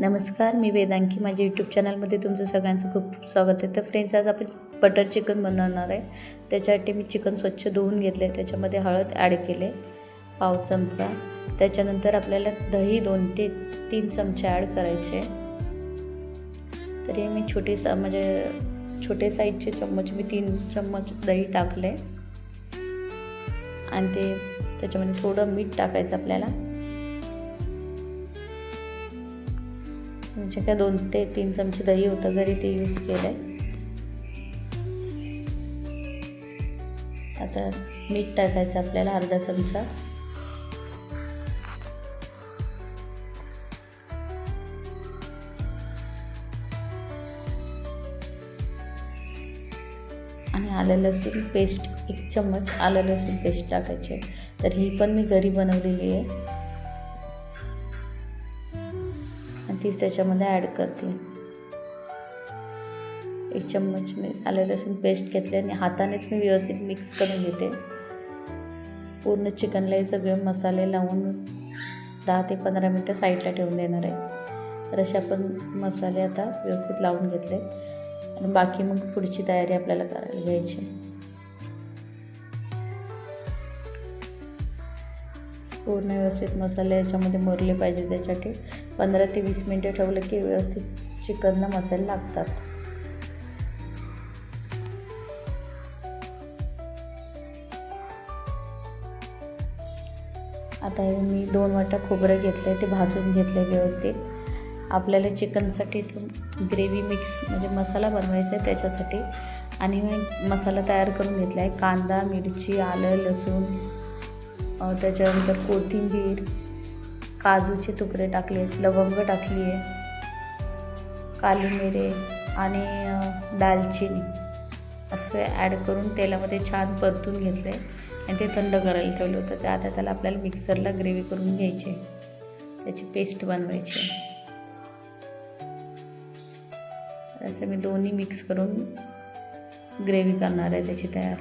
नमस्कार मी वेदांकी. माझ्या यूट्यूब चॅनलमध्ये तुमचं सगळ्यांचं खूप स्वागत आहे. तर फ्रेंड्स आज आपण बटर चिकन बनवणार आहे. त्याच्यासाठी मी चिकन स्वच्छ धुवून घेतले त्याच्यामध्ये हळद ॲड केले पाव चमचा. त्याच्यानंतर आपल्याला दही दोन ते तीन चमचे ॲड करायचे. तरी मी छोटे सा म्हणजे छोटे साईजचे चम्मच मी तीन चम्मच दही टाकले आणि ते त्याच्यामध्ये थोडं मीठ टाकायचं आपल्याला. म्हणजे काय दोन ते तीन चमचे दही होतं घरी ते यूज केलं आहे आता मीठ टाकायचं आपल्याला अर्धा चमचा. आणि आलं लसूण पेस्ट एक चम्मच आलं लसूण पेस्ट टाकायचे तर ही पण मी घरी बनवलेली आहे. तीच त्याच्यामध्ये ॲड करते. एक चम्मच मी आलं लसूण पेस्ट घेतले आणि हातानेच मी व्यवस्थित मिक्स करून घेते. पूर्ण चिकनला हे सगळे मसाले लावून दहा ते पंधरा मिनटं साईडला ठेवून देणार आहे. तर असे आपण मसाले आता व्यवस्थित लावून घेतले. आणि बाकी मग पुढची तयारी आपल्याला करायला घ्यायची. पूर्ण व्यवस्थित मसाले याच्यामध्ये मुरले पाहिजे त्याच्यासाठी पंधरा ते वीस मिनटं ठेवलं की व्यवस्थित चिकनला मसाले लागतात. आता हे मी दोन वाटा खोबरं घेतलं ते भाजून घेतलं व्यवस्थित. आपल्याला चिकनसाठी ग्रेव्ही मिक्स म्हणजे मसाला बनवायचा आहे त्याच्यासाठी. आणि मी मसाला तयार करून घेतला आहे कांदा मिरची आलं लसूण त्याच्यानंतर कोथिंबीर काजूचे तुकडे टाकले आहेत लवंग टाकली आहे काली मिरे आणि दालचिनी. असे ॲड करून तेलामध्ये छान परतून घेतले आणि ते थंड करायला ठेवलं होतं. ते आता त्याला आपल्याला मिक्सरला ग्रेव्ही करून घ्यायची त्याची पेस्ट बनवायची असं मी दोन्ही मिक्स करून ग्रेव्ही करणार आहे त्याची तयार.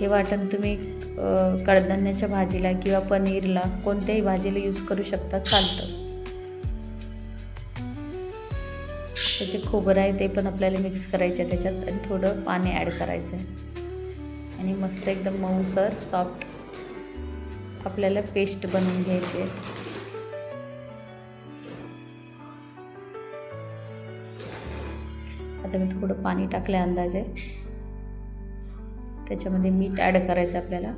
हे वाटण तुम्ही कडधान्याच्या भाजीला किंवा पनीरला कोणत्याही भाजीला यूज करू शकता चालतं. त्याचे खोबरं आहे ते पण आपल्याला मिक्स करायचं आहे त्याच्यात आणि थोडं पाणी ॲड करायचं आहे आणि मस्त एकदम मऊसर सॉफ्ट आपल्याला पेस्ट बनवून घ्यायची. आहे आता मी थोडं पाणी टाकलं अंदाजे. त्याच्यामध्ये मीठ ॲड करायचं आपल्याला.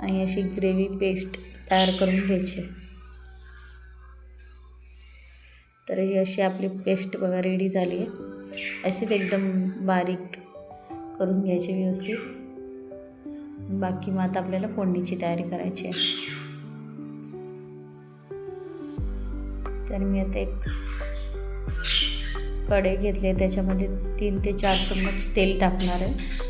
आणि अशी ग्रेव्ही पेस्ट तयार करून घ्यायची. तर ही अशी आपली पेस्ट बघा रेडी झाली आहे. अशीच एकदम बारीक करून घ्यायची व्यवस्थित. बाकी मग आता आपल्याला फोडणीची तयारी करायची आहे. तर मी आता एक कढई घेतले त्याच्यामध्ये तीन ते चार चम्मच तेल टाकणार आहे.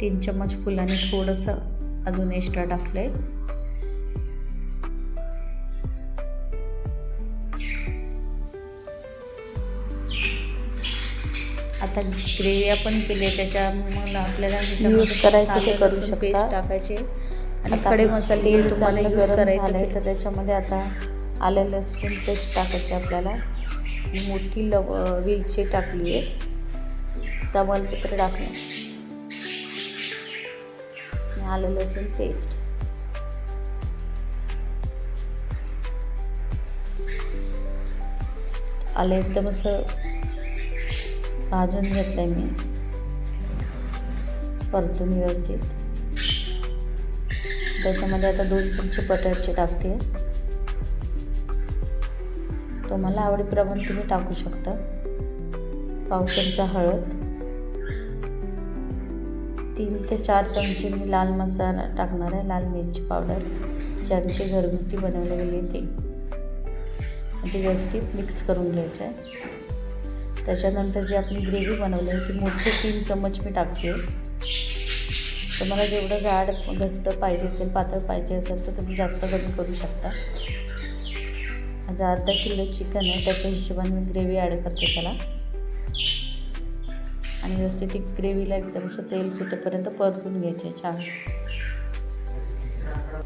तीन चम्मच फुलाने थोडंसं अजून एक्स्ट्रा टाकलंय. आता ग्रेव्ही आपण केली त्याच्यामुळे आपल्याला यूज करायचं ते करू शकता. पेस्ट टाकायचे. आणि खडे मसाले तेल तुम्हाला यूज करायचं तर त्याच्यामध्ये आता आलं लसूण पेस्ट टाकायची आपल्याला. मोठी लव वेलची टाकली आहे. तमालपत्र टाकलं आणि आलं लसूण पेस्ट. आलं एकदम असं भाजून घेतलं आहे मी. परतून व्यवस्थित. त्याच्यामध्ये आता दोन चमचे बटरचे टाकते. तुम्हाला आवडीप्रमाणे तुम्ही टाकू शकता. पाव चमचा हळद. तीन ते चार चमचे मी लाल मसाला टाकणार आहे लाल मिरची पावडर. जे आमची घरगुती बनवलेली आहे ते. ते व्यवस्थित मिक्स करून घ्यायचं आहे. त्याच्यानंतर जी आपण ग्रेव्ही बनवली आहे ती मोठे तीन चम्मच मी टाकते. तुम्हाला जेवढं जाड घट्ट पाहिजे असेल पातळ पाहिजे असेल तर तुम्ही जास्त कमी करू शकता. माझं अर्धा किलो चिकन आहे त्याच्या हिशोबाने मी ग्रेव्ही ॲड करते त्याला. आणि व्यवस्थित ती ग्रेव्हीला एकदम असं तेल सुटेपर्यंत परतून घ्यायचे छान.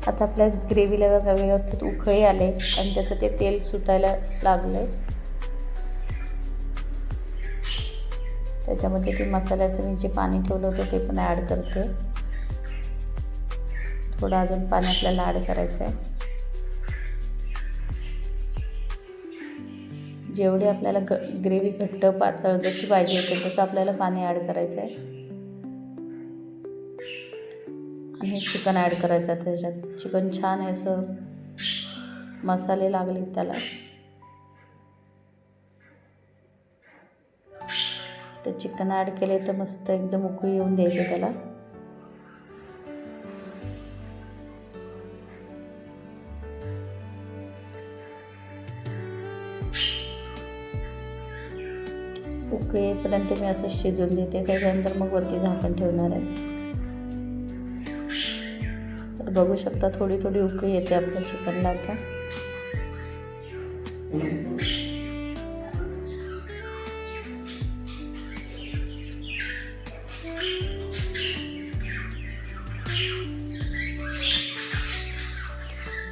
आता आपल्या ग्रेव्हीला बघा व्यवस्थित उकळी आले आणि त्याचं ते तेल सुटायला लागलं आहे त्याच्यामध्ये ते मसाल्याचं मी जे पाणी ठेवलं होतं ते पण ॲड करते. थोडं अजून पाणी आपल्याला ॲड करायचं आहे जेवढी आपल्याला ग ग्रेव्ही घट्ट पातळ जशी पाहिजे होते तसं आपल्याला पाणी ॲड करायचं आहे. आणि चिकन ॲड करायचं आहे त्याच्यात. चिकन छान आहे असं. मसाले लागले त्याला. तर चिकन ॲड केले तर मस्त एकदम उकळी येऊन द्यायचं त्याला. उकळीपर्यंत मी असं शिजवून देते त्याच्यानंतर मग वरती झाकण ठेवणार आहे. तर बघू शकता थोडी थोडी उकळी येते आपल्या चिकनला आता.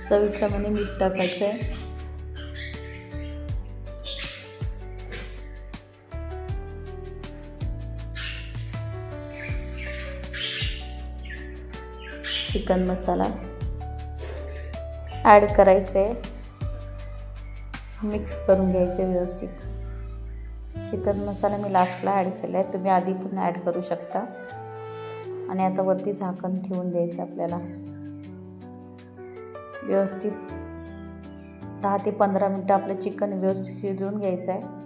चवीप्रमाणे म्हणजे मीठ टाकायचं आहे. चिकन मसाला ॲड करायचं. आहे मिक्स करून घ्यायचं आहे व्यवस्थित. चिकन मसाला मी लास्टला ॲड केला आहे तुम्ही आधी पण ॲड करू शकता. आणि आता वरती झाकण ठेवून द्यायचं आपल्याला. व्यवस्थित दहा ते पंधरा मिनटं आपलं चिकन व्यवस्थित शिजवून घ्यायचं आहे.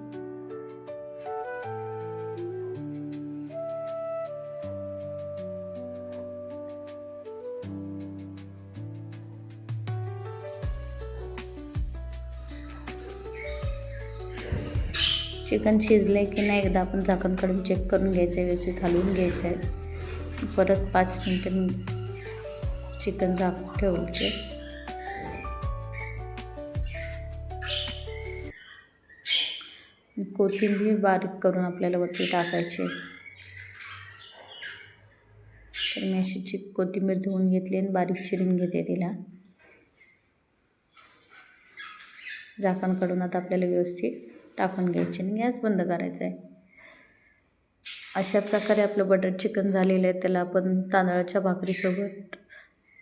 चिकन शिजलं आहे की नाही एकदा आपण झाकण काढून चेक करून घ्यायचं आहे व्यवस्थित हलवून घ्यायचं आहे परत पाच मिनटं मी चिकन झाकून ठेवते. कोथिंबीर बारीक करून आपल्याला वरती टाकायची. तर मी अशी चिक कोथिंबीर धुवून घेतली आणि बारीक चिरून घेते तिला. झाकण काढून आता आपल्याला व्यवस्थित टाकून घ्यायचे आणि गॅस बंद करायचा आहे. अशा प्रकारे आपलं बटर चिकन झालेलं आहे. त्याला आपण तांदळाच्या भाकरीसोबत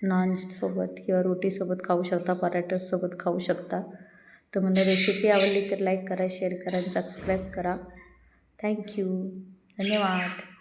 नानसोबत किंवा रोटीसोबत खाऊ शकता पराठ्यासोबत खाऊ शकता. तुम्हाला रेसिपी आवडली तर लाईक करा शेअर करा आणि सबस्क्राईब करा. थँक्यू धन्यवाद.